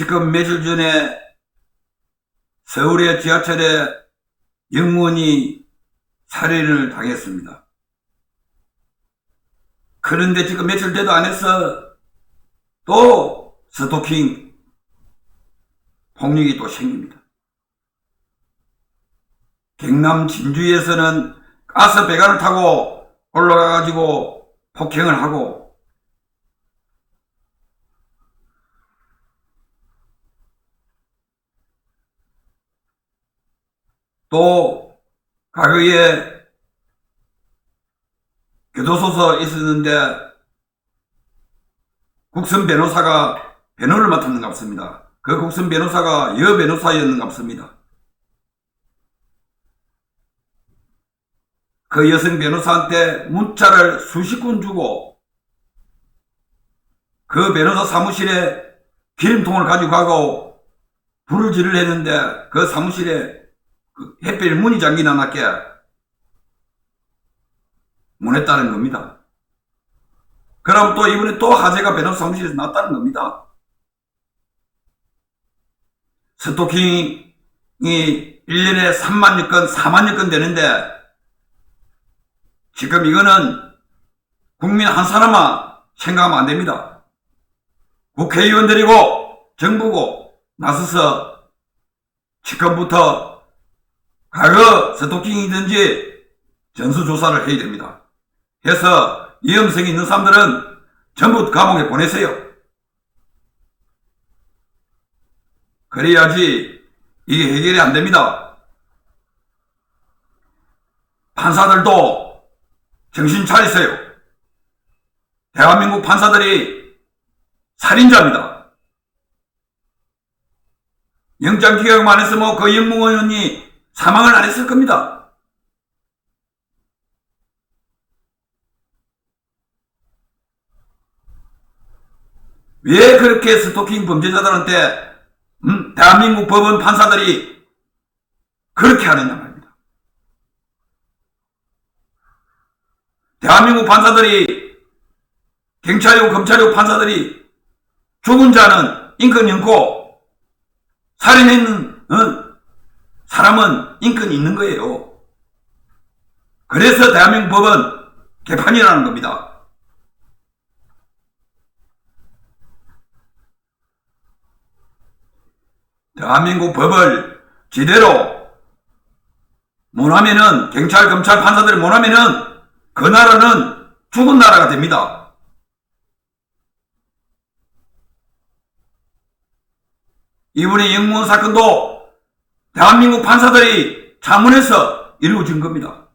지금 며칠 전에 서울의 지하철에 영무원이 살해를 당했습니다. 그런데 지금 며칠 돼도 안 해서 또 스토킹 폭력이 또 생깁니다. 경남 진주에서는 가스 배관을 타고 올라가가지고 폭행을 하고 또 과거에 교도소서 있었는데 국선 변호사가 변호를 맡았는 것 같습니다. 그 국선 변호사가 여 변호사였는 것 같습니다. 그 여성 변호사한테 문자를 수십 건 주고 그 변호사 사무실에 기름통을 가지고 가고 불을 지를 했는데 그 사무실에 그 햇빛 문이 잠기나 났게 문했다는 겁니다. 그럼 또 이번에 또 화재가 변호사 사무실에서 났다는 겁니다. 스토킹이 1년에 3만 건, 4만 건 되는데 지금 이거는 국민 한 사람만 생각하면 안 됩니다. 국회의원들이고 정부고 나서서 지금부터 과거 스토킹이든지 전수조사를 해야 됩니다. 해서 위험성이 있는 사람들은 전부 감옥에 보내세요. 그래야지 이게 해결이 안 됩니다. 판사들도 정신 차리세요. 대한민국 판사들이 살인자입니다. 영장기각만 했으면 그 의원이 사망을 안 했을 겁니다. 왜 그렇게 스토킹 범죄자들한테 음, 대한민국 법원 판사들이 그렇게 하느냐 말입니다. 대한민국 판사들이 경찰이고 검찰이고 판사들이 죽은 자는 인권 있고 살인했는 어? 사람은 인권이 있는 거예요. 그래서 대한민국 법은 개판이라는 겁니다. 대한민국 법을 제대로 못하면은 경찰, 검찰, 판사들이 못하면은 그 나라는 죽은 나라가 됩니다. 이번에 영무원 사건도 대한민국 판사들이 자문해서 이루어진 겁니다.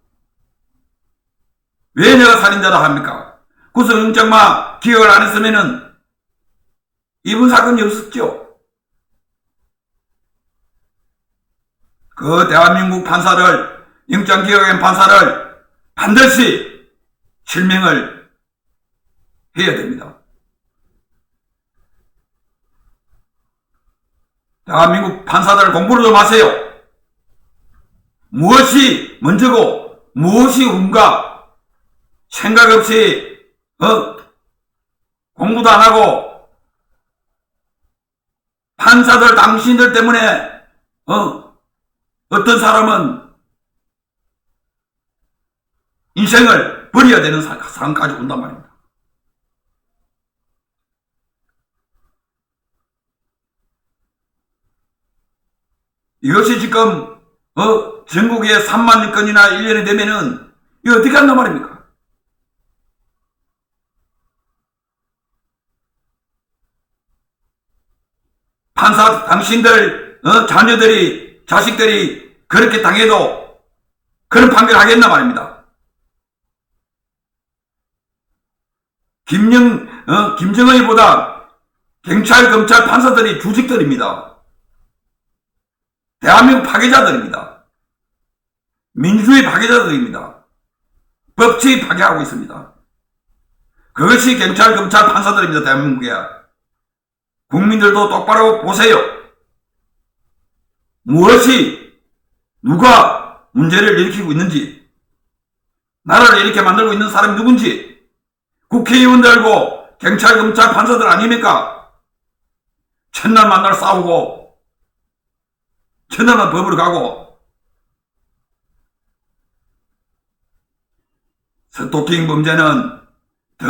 왜 내가 살인자다 합니까? 구속영장만 기억을 안 했으면은 이번 사건이 없었죠. 그 대한민국 판사를 영장 기각의 판사를 반드시 실명을 해야 됩니다. 대한민국 판사들 공부를 좀 하세요. 무엇이 먼저고 무엇이 후인가 생각 없이 어? 공부도 안 하고 판사들 당신들 때문에 어? 어떤 사람은 인생을 버려야 되는 사- 상황까지 온단 말입니다. 이것이 지금 어 전국에 3만 건이나 1년에 되면은 이거 어떻게 한단 말입니까? 판사 당신들 어, 자녀들이 자식들이 그렇게 당해도 그런 판결 하겠나 말입니다. 김영 어, 김정은이보다 경찰 검찰 판사들이 주직들입니다. 대한민국 파괴자들입니다. 민주주의 파괴자들입니다. 법치 파괴하고 있습니다. 그것이 경찰, 검찰, 판사들입니다. 대한민국에. 국민들도 똑바로 보세요. 무엇이, 누가 문제를 일으키고 있는지, 나라를 이렇게 만들고 있는 사람이 누군지, 국회의원들고 경찰, 검찰, 판사들 아닙니까? 첫날 만날 싸우고 첫날만 법으로 가고 스토킹 범죄는 더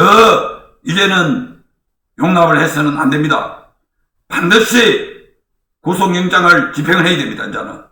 이제는 용납을 해서는 안 됩니다. 반드시 구속영장을 집행을 해야 됩니다, 이제는.